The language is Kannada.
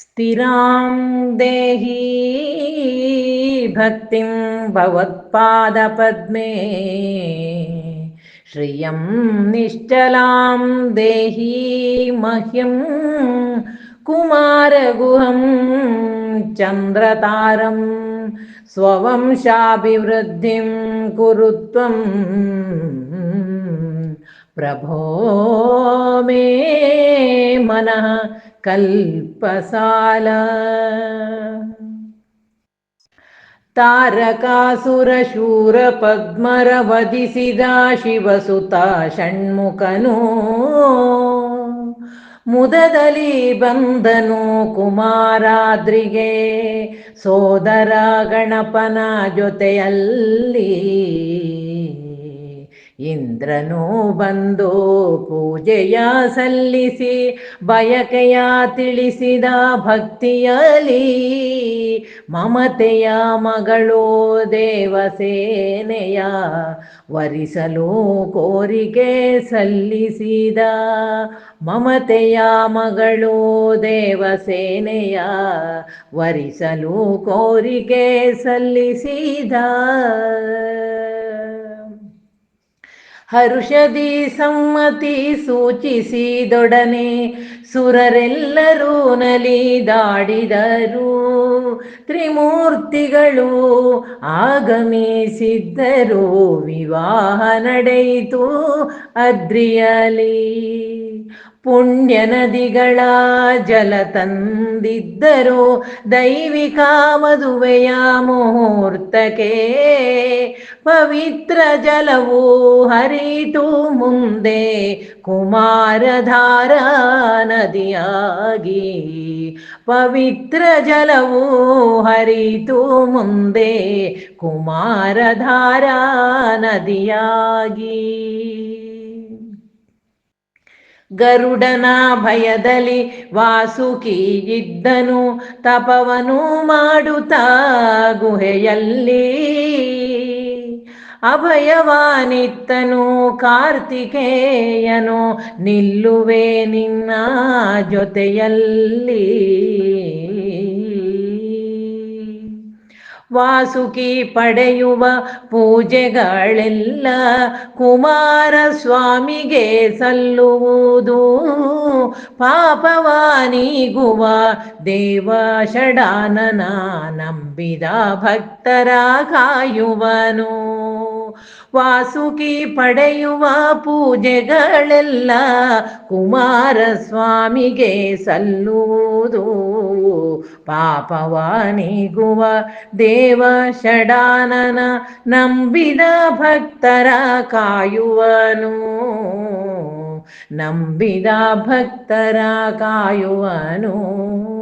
स्थिरां देही भक्तिं भवत्पादपद्मे श्रियं निश्चलां देही मह्यं कुमारगुहं चन्द्रतारं स्ववंशाभिवृद्धिं कुरु त्वं प्रभो मे मनः ಕಲ್ಪಸಾಲ. ತಾರಕಾಸುರ ಶೂರ ಪದ್ಮರ ವಧಿಸಿದ ಶಿವಸುತ ಷಣ್ಮುಖನು ಮುದದಲ್ಲಿ ಬಂದನು ಕುಮಾರಾದ್ರಿಗೆ. ಸೋದರ ಗಣಪನ ಜೊತೆಯಲ್ಲಿ ಇಂದ್ರನು ಬಂದು ಪೂಜೆಯ ಸಲ್ಲಿಸಿ, ಬಯಕೆಯ ತಿಳಿಸಿದ ಭಕ್ತಿಯಲಿ ಮಮತೆಯ ಮಗಳು ದೇವಸೇನೆಯ ವರಿಸಲು ಕೋರಿಕೆ ಸಲ್ಲಿಸಿದ ಮಮತೆಯ ಮಗಳು ದೇವಸೇನೆಯ ವರಿಸಲು ಕೋರಿಕೆ ಸಲ್ಲಿಸಿದ. ಹರುಷದಿ ಸಮ್ಮತಿ ಸೂಚಿಸಿದೊಡನೆ ಸುರರೆಲ್ಲರೂ ನಲಿದಾಡಿದರು ತ್ರಿಮೂರ್ತಿಗಳು ಆಗಮಿಸಿದ್ದರು. ವಿವಾಹ ನಡೆಯಿತು ಅದ್ರಿಯಲಿ. ಪುಣ್ಯ ನದಿಗಳ ಜಲ ತಂದಿದ್ದರು. ದೈವಿಕ ಮದುವೆಯ ಮುಹೂರ್ತಕ್ಕೆ ಪವಿತ್ರ ಜಲವು ಹರಿತು ಮುಂದೆ. ಕುಮಾರಧಾರ ನದಿಯಾಗಿ ಪವಿತ್ರ ಜಲವು ಹರಿತು ಮುಂದೆ ಕುಮಾರಧಾರ ನದಿಯಾಗಿ. ಗರುಡನ ಭಯದಲ್ಲಿ ವಾಸುಕಿ ಇದ್ದನು ತಪವನು ಮಾಡುತ್ತಾ ಗುಹೆಯಲ್ಲಿ ಅಭಯವಾನಿತ್ತನು ಕಾರ್ತಿಕೇಯನು, ನಿಲ್ಲುವೆ ನಿನ್ನ ಜೊತೆಯಲ್ಲಿ. ವಾಸುಕಿ ಪಡೆಯುವ ಪೂಜೆಗಳೆಲ್ಲ ಕುಮಾರಸ್ವಾಮಿಗೆ ಸಲ್ಲುವುದು. ಪಾಪವಾನಿಗುವ ದೇವ ಷಡಾನನ ನಂಬಿದ ಭಕ್ತರ ಕಾಯುವನು ವಾಸುಕಿ ಪಡೆಯುವ ಪೂಜೆಗಳೆಲ್ಲ ಕುಮಾರಸ್ವಾಮಿಗೆ ಸಲ್ಲುವುದು. ಪಾಪವಾನಿಗುವ ದೇವ ಷಡಾನನ ನಂಬಿದ ಭಕ್ತರ ಕಾಯುವನು. ನಂಬಿದ ಭಕ್ತರ ಕಾಯುವನು.